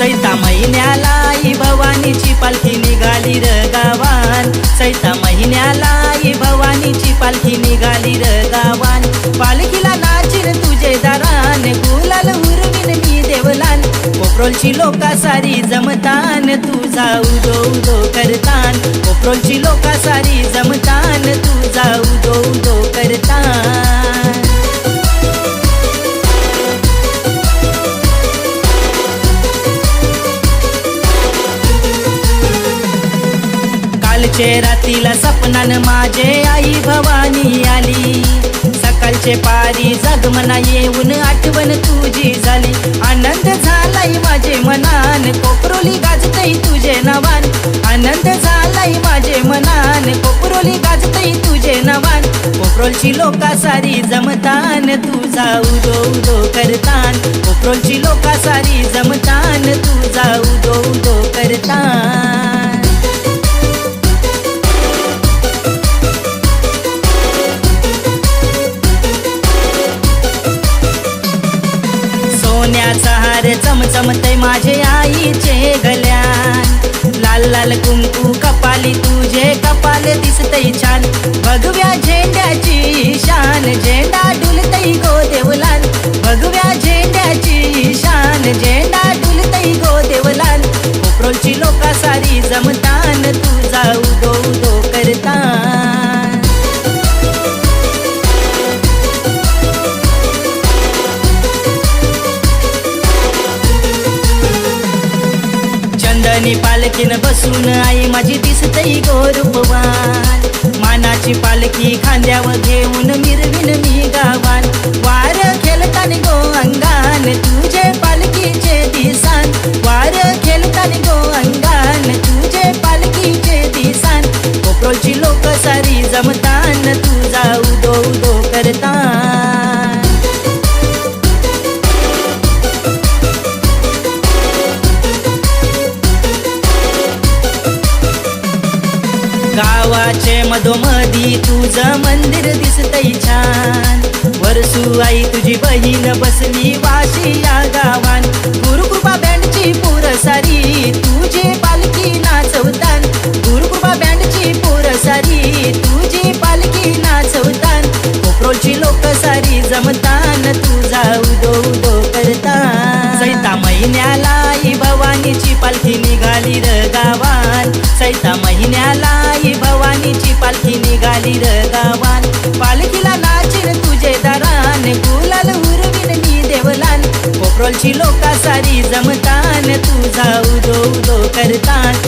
सैता महिन्याला आई भवानीची पालखी निघाली र गावान. सैता महिन्याला आई भवानीची पालखी निघाली र गावान. पालखीला नाचिन तुझे दारान गुलाल उरविन मी देवलान. कोपरोलची लोका सारी जमतान तुझा उदो उदो करतान. कोपरोलची लोका सारी जमतान तुझा उदो उदो करतान. कालचे रातीला सपनान माझे आई भवानी आली. सकाळचे पारी जगमना येऊन आठवण तुझी झाली. आनंद झालाय माझे मनान कोपरोली गाजतई तुझे नवान. आनंद झालाय माझे मनान कोपरोली गाजतई तुझे नवान. कोपरोलची लोका सारी जमतान तुझा उदो उदो करतान. कोपरोलची लोका सारी जमतान तुझा उदो उदो करतान. सोन्याचा हार चमचमते माझे आईचे गल्यान लाल लाल कुंकू कपाली तुझे कपाल दिसतय छान. चंदनी पालखीन बसून आई माझी दिसतई गोरूपवान मानाची पालखी खांद्यावर घेऊन मिरवी गावाचे मधोमधी तुझं मंदिर दिसतय छान. वरसू आई तुझी बहीण बसली वाशी या गावान. गुरुकृपा बँडची पुरसारी सारी तुझी पालखी नाचवतान. गुरुकृपा बँडची पुरसारी सारी तुझी पालखी नाचवतान. कोपरोलची लोक सारी जमतान तुझा उदो उदो करतान. सैता महिन्याला आई भवानीची पालखी निघाली र गावान. सैता महिन्याला पालखी निघाली र गावान. पालखीला नाचीन तुझे दारान. गुलाल उरवीन मी देवलान. कोपरोलची लोका सारी जमतान. तुझा उदो उदो करतान.